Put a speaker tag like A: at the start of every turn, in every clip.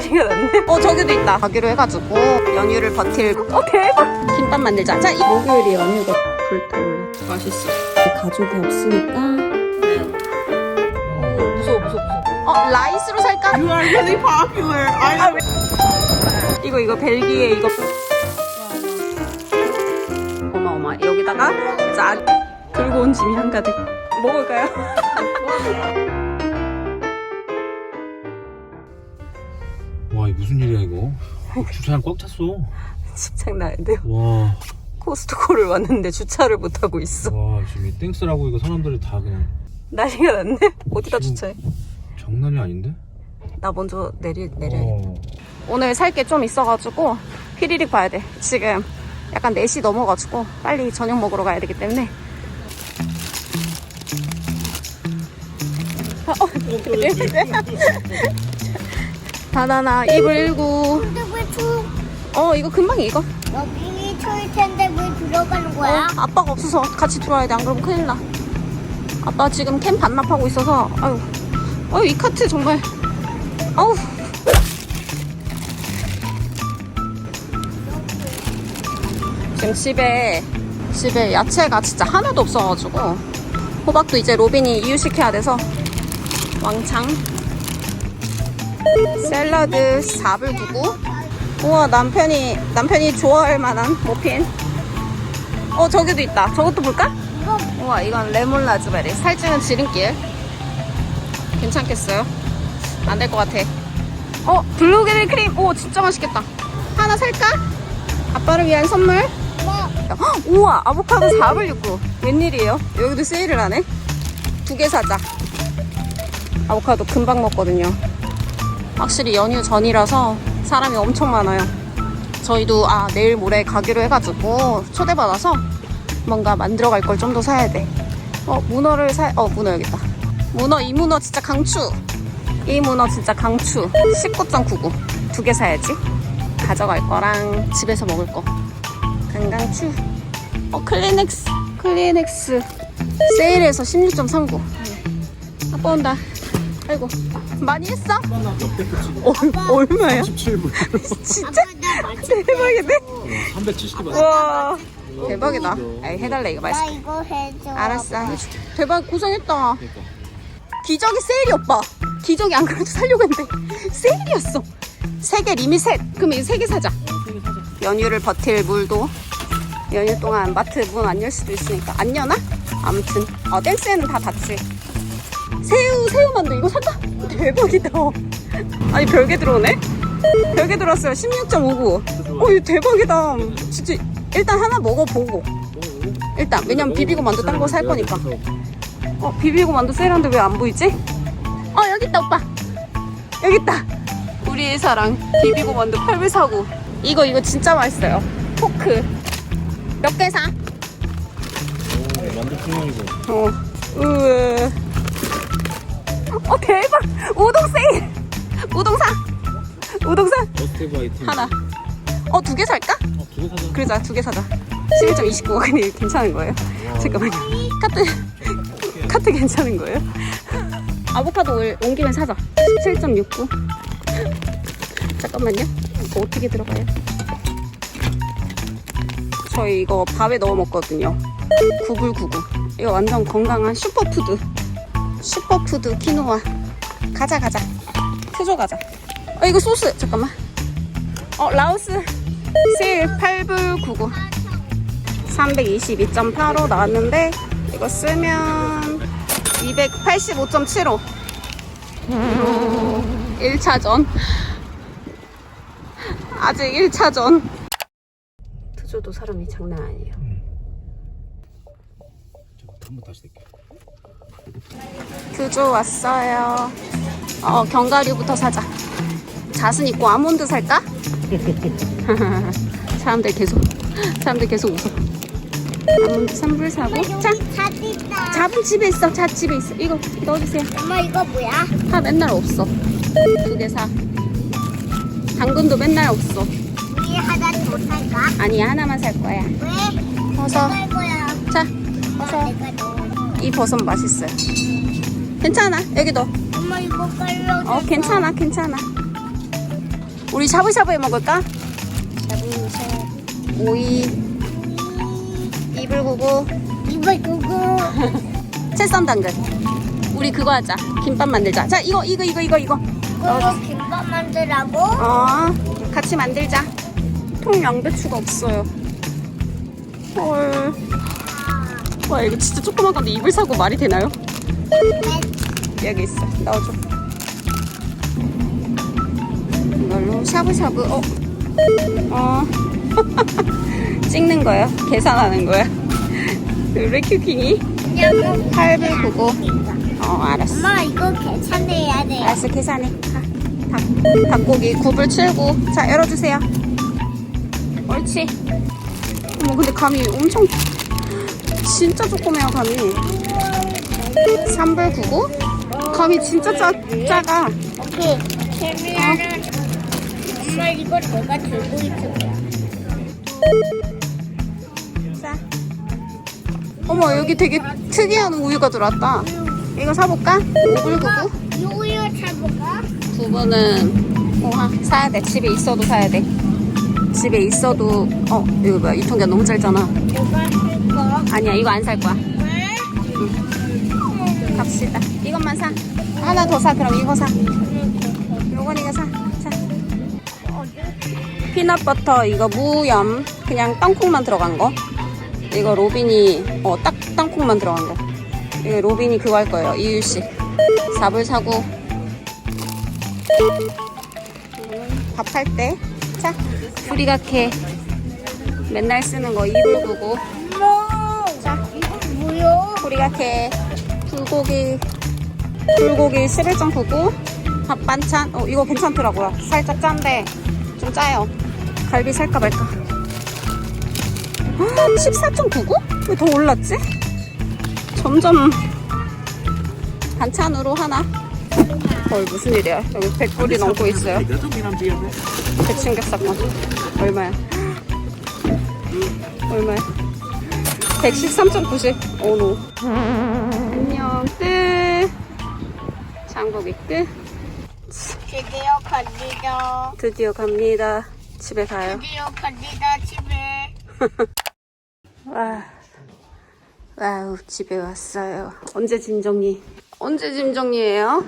A: 날씨가 낫네. 어, 저기도 있다. 가기로 해가지고 연휴를 버틸. 어, 대박! 김밥 만들자. 자, 이 목요일에 연휴가 불타올라. 맛있어. 가족이 없으니까. 무서워, 무서워, 무서워. 어, 라이스로 살까?
B: You are really popular. I
A: 이거, 이거, 벨기에 이거. 어마어마. 여기다가 짜 들고 온 짐이 한가득. 먹을까요?
C: 무슨 일이야, 이거? 주차장 꽉 찼어.
A: 안 돼요.
C: 와,
A: 코스트코를 왔는데 주차를 못 하고 있어.
C: 와, 지금 이 땡스라고 이거 사람들이 다 그냥
A: 난리가 났네. 어디다
C: 지금-
A: 주차해?
C: 장난이 아닌데?
A: 나 먼저 내리, 내려.
C: 어.
A: 오늘 살 게 좀 있어가지고 피리릭 봐야 돼. 지금 약간 4시 넘어가지고 빨리 저녁 먹으러 가야 되기 때문에. 아, 어, 바나나 입을 일구.
D: 근데 왜 초,
A: 어 이거 금방 익어.
D: 여기 초일 텐데 왜 들어가는 거야?
A: 어, 아빠가 없어서 같이 들어와야 돼. 안 그러면 큰일 나. 아빠 지금 캠 반납하고 있어서 아유, 아유 이 카트 정말 아우. 지금 집에 집에 야채가 진짜 하나도 없어가지고 호박도 이제 로빈이 이유시켜야 돼서 왕창 샐러드 4불 99 우와 남편이 남편이 좋아할 만한 머핀. 어 저기도 있다. 저것도 볼까?
D: 이거
A: 우와 이건 레몬 라즈베리. 살찌는 지름길. 괜찮겠어요? 안 될 것 같아. 어 블루베리 크림. 오 진짜 맛있겠다. 하나 살까? 아빠를 위한 선물?
D: 뭐
A: 헉, 우와 아보카도 4불 69 웬일이에요? 여기도 세일을 하네? 두 개 사자. 아보카도 금방 먹거든요 확실히 연휴 전이라서 사람이 엄청 많아요 저희도 아 내일 모레 가기로 해가지고 초대받아서 뭔가 만들어 갈 걸 좀 더 사야 돼. 어, 문어를 사, 어, 문어 여기 있다. 문어, 이 문어 진짜 강추. 이 문어 진짜 강추. 19.99. 두 개 사야지. 가져갈 거랑 집에서 먹을 거. 강강추. 어, 클리넥스. 클리넥스. 세일해서 16.39. 아빠 온다. 아이고. 많이 했어? 어, 얼마야?
C: 17불.
A: 진짜 대박이네.
C: 370원.
A: 와. 대박이다. 아이, 해달래, 이거 맛있어.
D: 나 이거 해줘
A: 알았어. 해줄게. 대박 고생했다.
C: 그러니까.
A: 기적이 세일이 오빠. 기적이 안 그래도 살려고 했는데 세일이었어. 세 개 리밋 셋. 그럼 이거 세 개 사자. 연휴를 버틸 물도 연휴 동안 마트 문 안 열 수도 있으니까 안 여나? 아무튼 어 땡스에는 다 닫지. 새우 새우 만두 이거 살까? 대박이다. 아니 별게 들어오네? 별게 들어왔어요. 16.59. 어 이거 대박이다. 진짜 일단 하나 먹어보고. 일단 왜냐면 비비고 만두 딴 거 살 거니까. 어 비비고 만두 세일한데 왜 안 보이지? 어 여기 있다 오빠 여기 있다 우리의 사랑 비비고 만두 8불 사고 이거 이거 진짜 맛있어요 포크 몇 개 사?
C: 만두 투명이고.
A: 어 우와 어 대박. 우동 세일 우동 사. 우동 사.
C: 머스테브 아이템.
A: 하나. 어 두 개 살까?
C: 어, 두개 사자.
A: 그러자 두 개 사자. 11.29가 근데 괜찮은 거예요? 잠깐만요. 카트. 카트 괜찮은 거예요? 아보카도 올- 온 김에 사자. 17.69 잠깐만요. 이거 어떻게 들어가요? 저희 이거 밥에 넣어 먹거든요. 9불 99 이거 완전 건강한 슈퍼푸드 슈퍼푸드 키노아. 가자 가자. 푸조 가자. 어 이거 소스. 잠깐만. 어 라오스. 세일 8불 99 322.85 나왔는데 이거 쓰면 285.75 1차전. 아직 1차전. 트조도 사람이 장난 아니에요.
C: 한번 다시 낼게.
A: 트조 왔어요 어 견과류부터 사자 잣은 있고 아몬드 살까? 사람들 계속 사람들 계속 웃어 아몬드 3불 사고
D: 자다
A: 잡은 집에 있어. 잡 집에 있어. 이거 넣어주세요.
D: 엄마 이거 뭐야?
A: 파 맨날 없어. 두 개 사. 당근도 맨날 없어.
D: 우리 하나 더 살까?
A: 아니야 하나만 살 거야.
D: 왜?
A: 버섯.
D: 살 거야
A: 자, 버섯.
D: 넣어
A: 이 버섯 맛있어요. 괜찮아. 여기 넣어.
D: 엄마 이거 깔려
A: 어 괜찮아, 괜찮아. 우리 샤브샤브 해 먹을까? 오이 이불 구구
D: 이불 구구.
A: 채썬 당근 우리 그거 하자 김밥 만들자 자 이거 이거 이거 이거 이거
D: 그거 김밥 만들라고?
A: 어 같이 만들자 통 양배추가 없어요 헐와 이거 진짜 조그만 건데 이불 사고 말이 되나요? 여기 있어. 넣어줘. 이걸로 샤브샤브. 어? 어. 찍는 거야? 계산하는 거야? 레큐킹이?
D: 그냥
A: 8불 구고. 어 알았어.
D: 엄마 이거 계산해야 돼.
A: 알았어 계산해. 가. 닭, 닭고기 9불 7구 자 열어주세요. 옳지. 어머 근데 감이 엄청 진짜 조그매요 감이 3불 9구 감이 진짜 짜, 작아
D: 오케이. 그러면은 엄마 이거 내가 들고 있을 거야.
A: 자. 어머 여기 되게 특이한 우유가 들어왔다 이거 사볼까? 5불 9구
D: 이 우유 사볼까?
A: 두부는 어, 하- 사야 돼. 집에 있어도 사야 돼. 집에 있어도 어 이거 뭐야 유통기한 너무 짧잖아.
D: 내가 쓸 거.
A: 아니야 이거 안 살 거야.
D: 왜?
A: 갑시다. 이것만 사. 하나 더 사. 그럼 이거 사. 요건 이거 사. 자. 피넛버터 이거 무염 그냥 땅콩만 들어간 거. 이거 로빈이 어 딱 땅콩만 들어간 거. 이거 로빈이 그거 할 거예요. 이유 씨. 4불 사고. 밥 할 때. 자. 프리가케 맨날 쓰는 거 2불 두고.
D: 엄마.
A: 자.
D: 이거 뭐야?
A: 프리가케 불고기 불고기 11.99밥 반찬 어 이거 괜찮더라고요 살짝 짠데 좀 짜요 갈비 살까 말까 14.99? 왜 더 올랐지? 점점 반찬으로 하나 헐 무슨 일이야 여기 100불이 넘고 있어요 대충격사건 얼마야? 얼마야? 113.90 오노 안녕 끝 장보기 끝
D: 드디어 갑니다.
A: 드디어 갑니다 집에 가요
D: 드디어 갑니다 집에.
A: 와 와우 집에 왔어요 언제 짐 정리 언제 짐 정리해요?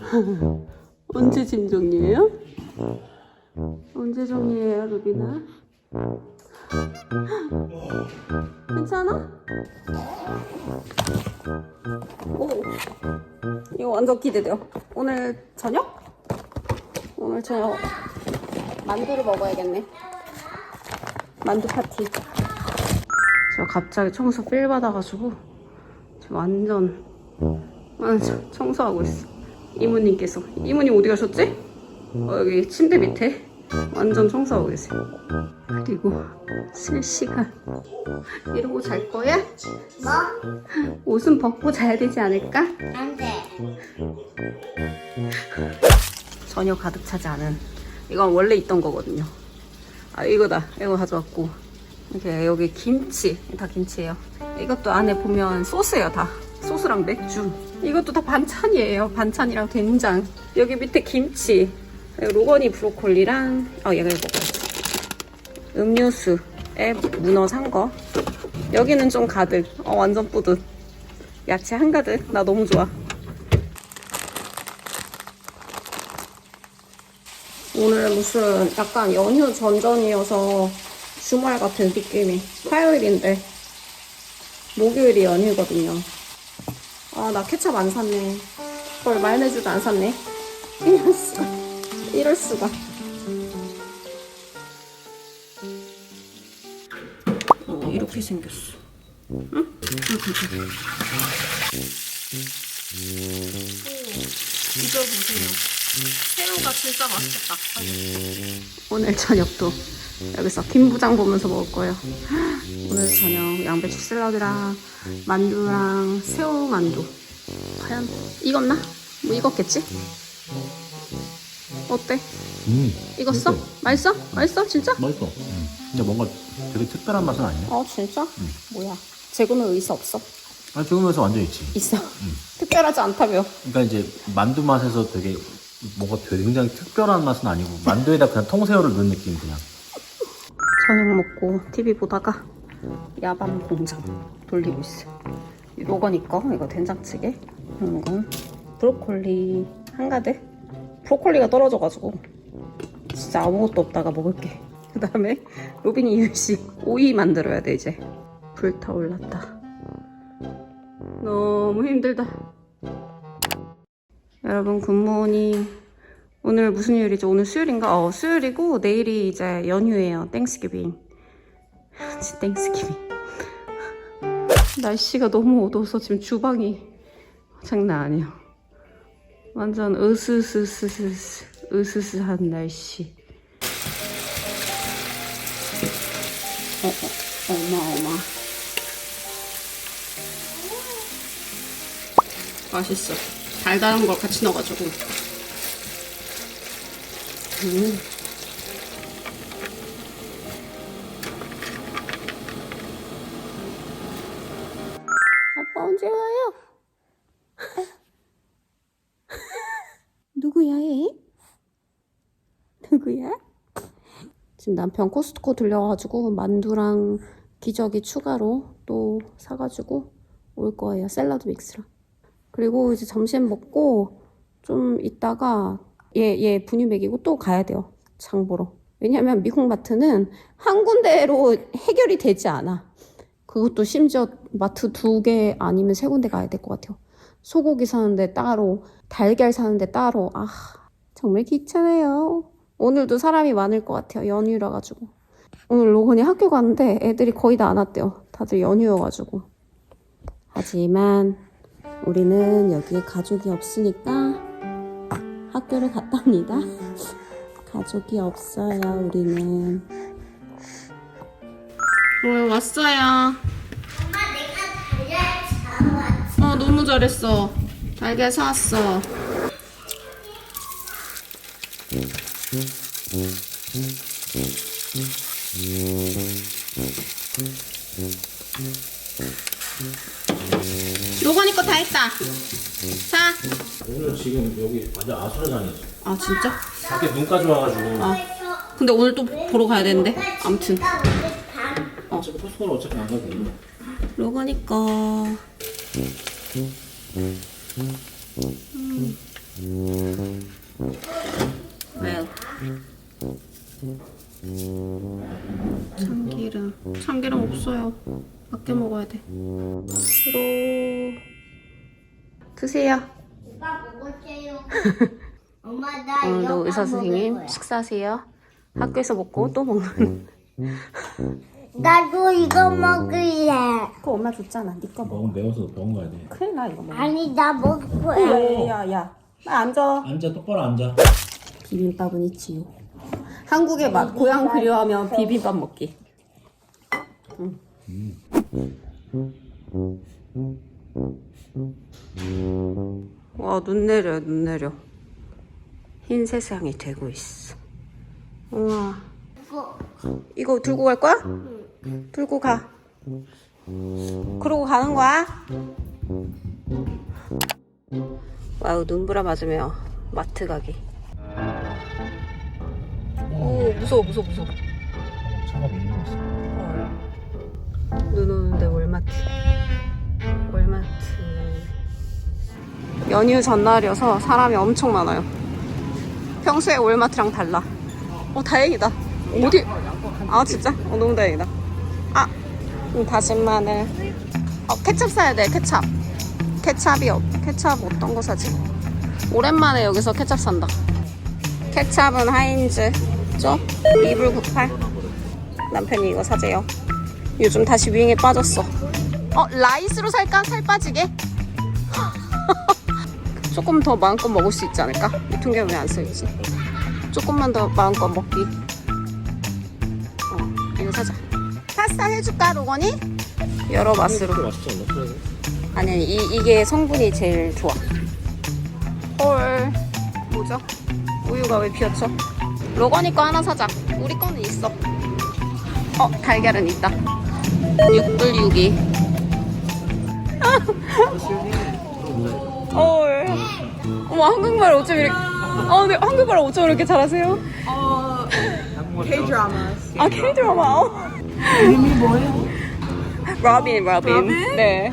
A: 언제 짐 정리해요? 언제 정리해요 루비나? 괜찮아? 오 이거 완전 기대돼요 오늘 저녁? 오늘 저녁 만두를 먹어야겠네 만두 파티 저 갑자기 청소 필 받아가지고 완전 완전 청소하고 있어 이모님께서 이모님 어디 가셨지? 어, 여기 침대 밑에 완전 청소하고 계세요. 그리고 실시간. 이러고 잘 거야?
D: 뭐?
A: 옷은 벗고 자야 되지 않을까?
D: 안 돼.
A: 전혀 가득 차지 않은. 이건 원래 있던 거거든요. 아 이거다. 이거 가져왔고. 이렇게 여기 김치. 다 김치예요. 이것도 안에 보면 소스예요 다. 소스랑 맥주. 이것도 다 반찬이에요. 반찬이랑 된장. 여기 밑에 김치 로건이 브로콜리랑 어 얘가 이거 먹어야지? 음료수에 문어 산 거. 여기는 좀 가득. 어 완전 뿌듯. 야채 한 가득. 나 너무 좋아. 오늘 무슨 약간 연휴 전전이어서 주말 같은 느낌이 화요일인데 목요일이 연휴거든요. 아 나 케찹 안 샀네. 헐 마요네즈도 안 샀네. 수가 이럴 수가 어 이렇게 생겼어 응? 이거 보세요 새우가 진짜 맛있겠다. 오늘 저녁도 여기서 김부장 보면서 먹을 거예요. 오늘 저녁 양배추 샐러드랑 만두랑 새우 만두. 과연 익었나? 뭐 익었겠지? 어때?
C: 음,
A: 익었어? 맛있어? 맛있어? 진짜?
C: 맛있어. 음. 근데 뭔가 되게 특별한 맛은 아니야.
A: 어 진짜? 뭐야? 재구는 의사 없어?
C: 아, 지금에서 완전 있지.
A: 있어. 특별하지 않다며.
C: 그러니까 이제 만두 맛에서 되게 뭔가 굉장히 특별한 맛은 아니고 만두에다 그냥 통새우를 넣은 느낌 그냥.
A: 저녁 먹고 TV 보다가 야밤 공장 돌리고 있어요. 요건 이거 이거 된장찌개. 이건 브로콜리 한가득. 브로콜리가 떨어져가지고 진짜 아무것도 없다가 먹을게. 그 다음에 로빈이 이유씨 오이 만들어야 돼 이제. 불타올랐다. 너무 힘들다. 여러분 굿모닝. 오늘 무슨 요일이죠? 오늘 수요일인가? 어, 수요일이고 내일이 이제 연휴예요. 땡스기빙. 땡스기빙. 날씨가 너무 어두워서 지금 주방이 장난 아니에요. 완전 으스스스스스 으스스한 날씨. 어, 어, 어마어마. 맛있어. 달달한 걸 같이 넣어가지고. 음. 아빠 언제 와요? 누구야 얘? 누구야? 지금 남편 코스트코 들려가지고 만두랑 기저귀 추가로 또 사가지고 올 거예요. 샐러드 믹스랑. 그리고 이제 점심 먹고 좀 있다가 얘, 얘 분유 먹이고 또 가야 돼요. 장 보러. 왜냐면 미국 마트는 한 군데로 해결이 되지 않아. 그것도 심지어 마트 두 개 아니면 세 군데 가야 될 것 같아요. 소고기 사는데 따로, 달걀 사는데 따로. 아, 정말 귀찮아요. 오늘도 사람이 많을 것 같아요. 연휴라 가지고. 오늘 로건이 학교 가는데 애들이 거의 다 안 왔대요. 다들 연휴여가지고. 하지만 우리는 여기에 가족이 없으니까 학교를 갔답니다. 가족이 없어요, 우리는. 어, 왔어요.
D: 엄마 내가 달걀 사왔어.
A: 어, 너무 잘했어. 달걀 사왔어. 로건이 거 다 했다. 자.
C: 오늘 지금 여기 완전 아수라장이지.
A: 아, 진짜?
C: 밖에 눈까지 와가지고.
A: 아. 근데 오늘 또 보러 가야 되는데. 아무튼.
C: 어차피 코스코는 어차피 안 되는데.
A: 로건이 거. 왜요? 참기름. 참기름 없어요. 아껴 먹어야 돼. 싫어. 드세요.
D: 오빠 먹었어요. 엄마 나
A: 오늘도 의사 선생님. 식사하세요. 학교에서 먹고 또 먹는.
D: 나도 이거 먹을래.
A: 그거 엄마 줬잖아. 니거 먹어.
C: 너무 매워서 병원 가야 돼.
A: 큰일 나 이거 먹어.
D: 아니 나 먹을 거야.
A: 야야야. 나 앉아.
C: 앉아 똑바로 앉아.
A: 비빔밥은 있지요. 한국의 맛, 고향 그리워하면 비빔밥 먹기. 와, 눈 내려, 눈 내려. 흰 세상이 되고 있어. 우와.
D: 이거
A: 이거 들고 갈 거야? 들고 가. 그러고 가는 거야? 와우, 눈보라 맞으며 마트 가기. 오, 무서워, 무서워, 무서워.
C: 차가 밀리고 있어.
A: 눈 오는데 월마트. 월마트. 연휴 전날이어서 사람이 엄청 많아요. 평소에 월마트랑 달라. 어, 다행이다. 어디? 아, 진짜? 어, 너무 다행이다. 아, 음, 다진 마늘. 어, 케찹 사야 돼, 케찹. 케찹이 없, 케찹 어떤 거 사지? 오랜만에 여기서 케찹 산다. 케찹은 하인즈. 죠? 2불 98. 남편이 이거 사재요. 요즘 다시 유행에 빠졌어. 어, 라이스로 살까? 살 빠지게? 조금 더 마음껏 먹을 수 있지 않을까? 유통기한 왜안 써있지? 조금만 더 마음껏 먹기. 어, 이거 사자. 파스타 해줄까, 로건이? 여러 맛으로. 아니, 이, 이게 성분이 제일 좋아. 헐. 뭐죠? 우유가 왜 비었죠? 로건이 거 하나 사자. 우리 거는 있어. 어, 달걀은 있다. 6불 6이. 헐. 어머, 한국말 어쩜 이렇게. 어, 네, 한국어를 어쩜 이렇게 잘하세요?
B: K dramas.
A: 아, K-드라마. 어.
B: 이름이 뭐예요?
A: 로빈. 로빈? 네.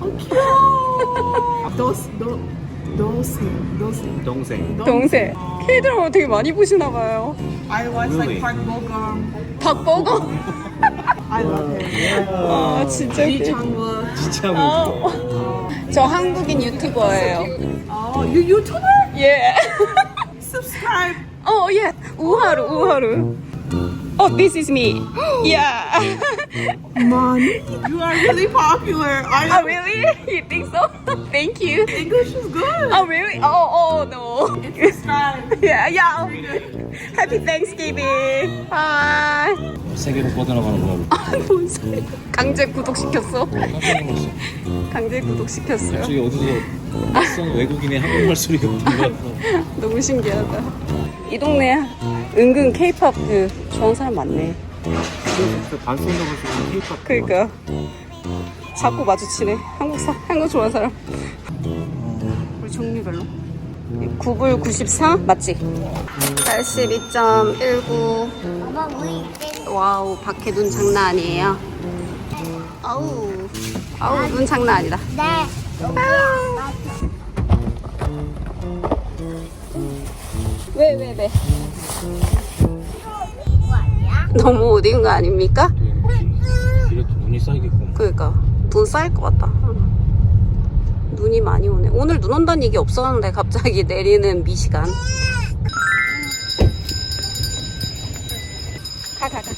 B: Do, dos, dos.
C: 동생.
A: 동생. K-드라마 되게 많이 보시나 봐요.
B: I watch
C: Really?
B: like Park Bogum.
A: 박버거?
B: I love him.
A: 아, 진짜
B: Lee
A: 웃겨.
B: Chang-wook.
C: 진짜
A: 어. 저 한국인 유튜버예요.
B: Oh, you YouTuber?
A: 예.
B: Subscribe.
A: 어, 예. 우하루, 우하루. Oh, this is me. Yeah.
B: Man, you are really popular. I
A: Oh, really? You think so? Thank you.
B: English is good.
A: Oh, really? Oh, oh, no.
B: Subscribe.
A: Yeah, yeah. Happy Thanksgiving. Bye.
C: 세계로 뻗어나가는.
A: 아, 뭔 소리야. 강제 구독시켰어.
C: 깜짝 놀랐어.
A: 강제 구독시켰어요.
C: 갑자기 어디서 낯선 외국인의 한국말 소리가 들려서
A: 너무 신기하다. 이 동네 은근 케이팝 그 좋아하는 사람 많네.
C: 반송도 볼수 있는 케이팝.
A: 그러니까 자꾸 마주치네. 한국 사 한국 좋아하는 사람. 우리 종류별로. 9불 94 맞지? 82.19
D: 엄마 우리 이제
A: 와우 밖에 눈 장난 아니에요. 아우 아우 눈 장난 아니다.
D: 네.
A: 왜 왜 왜? 너무 어디인 거 아닙니까?
C: 이렇게 눈이 쌓이겠구나.
A: 그러니까 돈 쌓일 것 같다. 눈이 많이 오네. 오늘 눈 온다는 얘기 없었는데 갑자기 내리는 미시간. 가, 가, 가.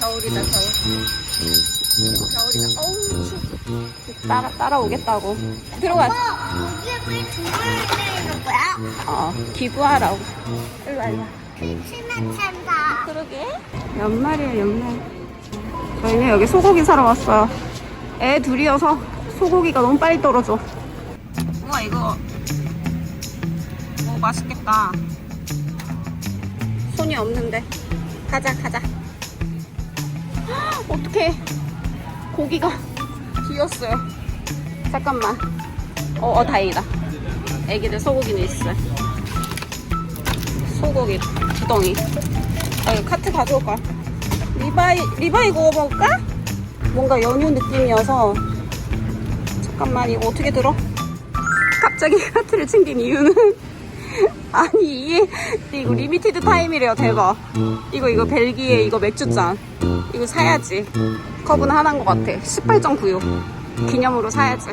A: 겨울이다, 겨울. 겨울이다. 어우, 추워. 따라, 따라오겠다고. 들어가.
D: 어, 이게 왜 두부를 내는 거야?
A: 어, 기부하라고. 일로 와, 일로 와.
D: 침에 찬다.
A: 그러게. 연말이에요, 연말. 저희는 여기 소고기 사러 왔어요. 애 둘이어서 소고기가 너무 빨리 떨어져. 우와, 이거. 오, 맛있겠다. 손이 없는데. 가자, 가자. 헉, 어떡해. 고기가 비었어요. 잠깐만. 어, 어, 다행이다. 애기들 소고기는 있어요. 소고기 두 덩이. 아, 이거 카트 가져올 거야. 리바이, 리바이 구워 먹을까? 뭔가 연유 느낌이어서. 잠깐만, 이거 어떻게 들어? 갑자기 카트를 챙긴 이유는? 아니, 이게, 이거 리미티드 타임이래요, 대박. 이거, 이거 벨기에 이거 맥주잔. 이거 사야지. 컵은 하나인 것 같아. 18.96. 기념으로 사야지.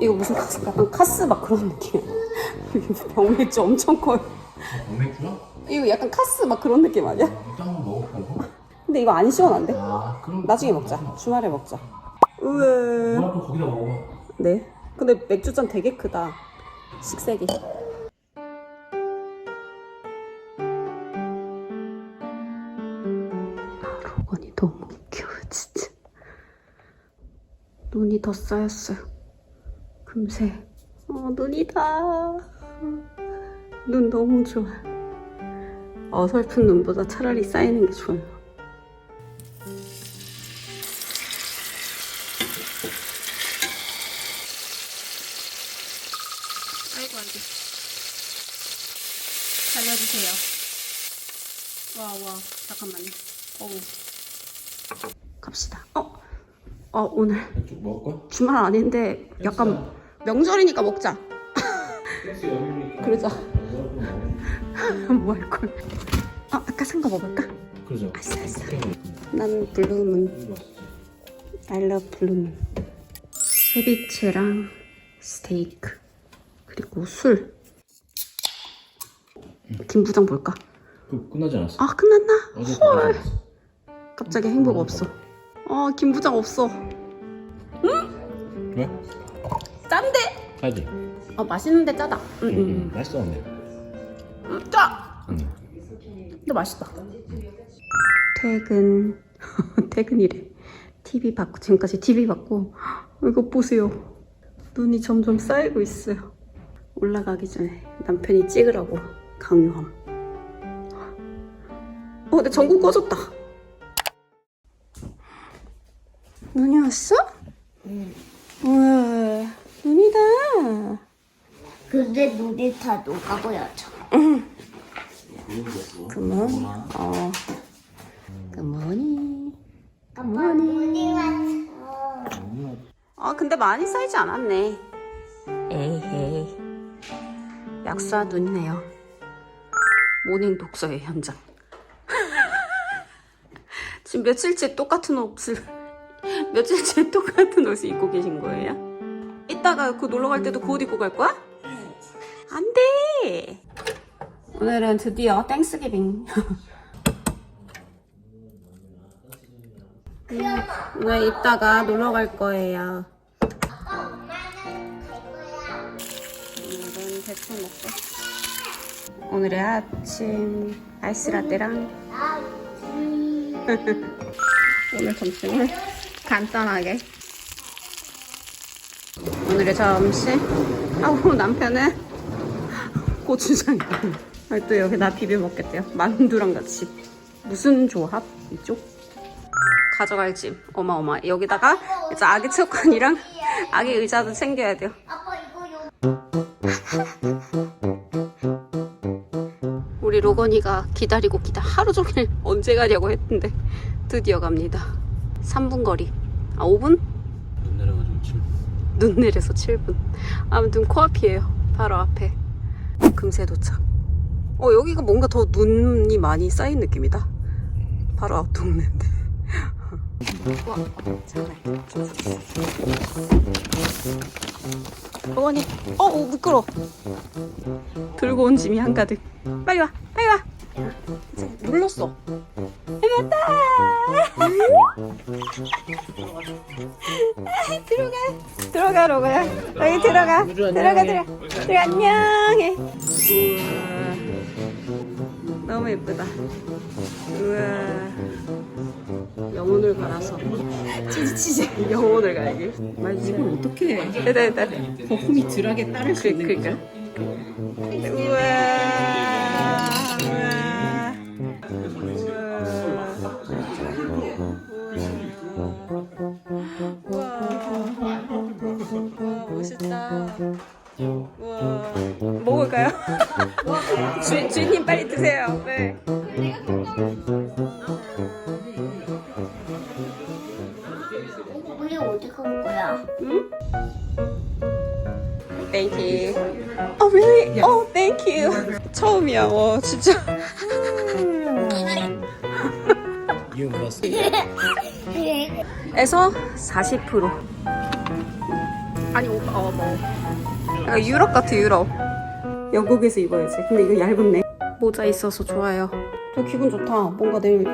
A: 이거 무슨 카스, 약간 카스 막 그런 느낌이야. 병맥주 엄청 커요.
C: 맥주야?
A: 이거 약간 카스 막 그런 느낌 아니야?
C: 짱 먹을까 이거?
A: 근데 이거 안 시원한데?
C: 아 그럼
A: 나중에 먹자. 주말에 먹자. 우에.
C: 뭐야 또 거기다 먹어.
A: 네. 근데 맥주잔 되게 크다. 식색이. 아, 로건이 너무 웃겨, 진짜. 눈이 더 쌓였어요. 금세. 어, 눈이다. 눈 너무 좋아. 어설픈 눈보다 차라리 쌓이는 게 좋아요. 아이고 아이고 살려주세요 와와 잠깐만요 어우 갑시다 어? 어 오늘
C: 먹을 거야?
A: 주말 아닌데 약간 명절이니까 먹자. 그러자 뭐 할 걸 아 아까 산 거 먹을까?
C: 그러죠.
A: 아싸 아싸. 난 블루문. I love 블루문. 세비체랑 스테이크. 그리고 술. 김부장 볼까?
C: 그 끝나지 않았어?
A: 아 끝났나? 헐. 갑자기 행복 없어. 아 김부장 없어.
C: 왜?
A: 짠데?
C: 가지.
A: 아 맛있는데 짜다
C: 응,
A: 응 응
C: 응. 맛있어 근데.
A: 음, 짜!
C: 응.
A: 근데 맛있다 퇴근 퇴근이래 TV 받고 지금까지 TV 받고 이거 보세요 눈이 점점 쌓이고 있어요. 올라가기 전에 남편이 찍으라고 강요함. 어, 내 전구 꺼졌다. 눈이 왔어? 응. 우 와, 눈이다.
D: 근데 눈이 다 녹아버렸죠.
A: 굿모닝. 어.
D: 눈이 왔어.
A: 아, 근데 많이 쌓이지 않았네. 에헤이. 약수와 눈이네요. 모닝 독서의 현장. 지금 며칠째 똑같은 옷을, 며칠째 똑같은 옷을 입고 계신 거예요? 이따가 그 놀러 갈 때도 그 옷 입고 갈 거야? 안 돼! 오늘은 드디어 땡스기빙. 오늘 이따가 놀러 갈 거예요. 오늘은 대충 먹고. 오늘의 아침 아이스 라떼랑 오늘 점심을 간단하게. 오늘의 점심. 아우 남편은 고추장. 아, 또 여기 나 비벼 먹겠대요. 만두랑 같이. 무슨 조합? 이쪽? 가져갈 짐 어마어마. 여기다가 이제 아기 체육관이랑 아기 의자도 챙겨야 돼요. 우리 로건이가 기다리고 기다 하루 종일 언제 가냐고 했는데 드디어 갑니다. 3분 거리. 아 5분?
C: 눈
A: 내려서 7분. 아무튼 코앞이에요. 바로 앞에. 금세 도착. 어 여기가 뭔가 더 눈이 많이 쌓인 느낌이다. 바로 앞 동네인데. 와, 정말. 로건이, 어, 어 미끄러. 들고 온 짐이 한가득. 빨리 와, 빨리 와. 이제 눌렀어. 해봤다. 들어가, 들어가 로건아. 여기 들어가, 들어가, 들어가. 들어 안녕해. 우와, 너무 예쁘다. 우와. 영혼을 갈아서 치즈 치즈 영혼을 갈기. 말 지금 어떻게? 됐다 됐다.
B: 거품이 덜하게 따를
A: 수그
B: 있는
A: 그니까. 우와. 네.
D: 우리 어디 간 거야?
A: Thank you. Oh really? Oh thank you. 처음이야. 와 진짜.
C: 이응 봤어.
A: 에서 40%. 아니 오빠 어 뭐. 약간 유럽 같아 유럽. 영국에서 입어야지. 근데 이거 얇은네. 모자 있어서 좋아요. 저 기분 좋다. 뭔가 내일.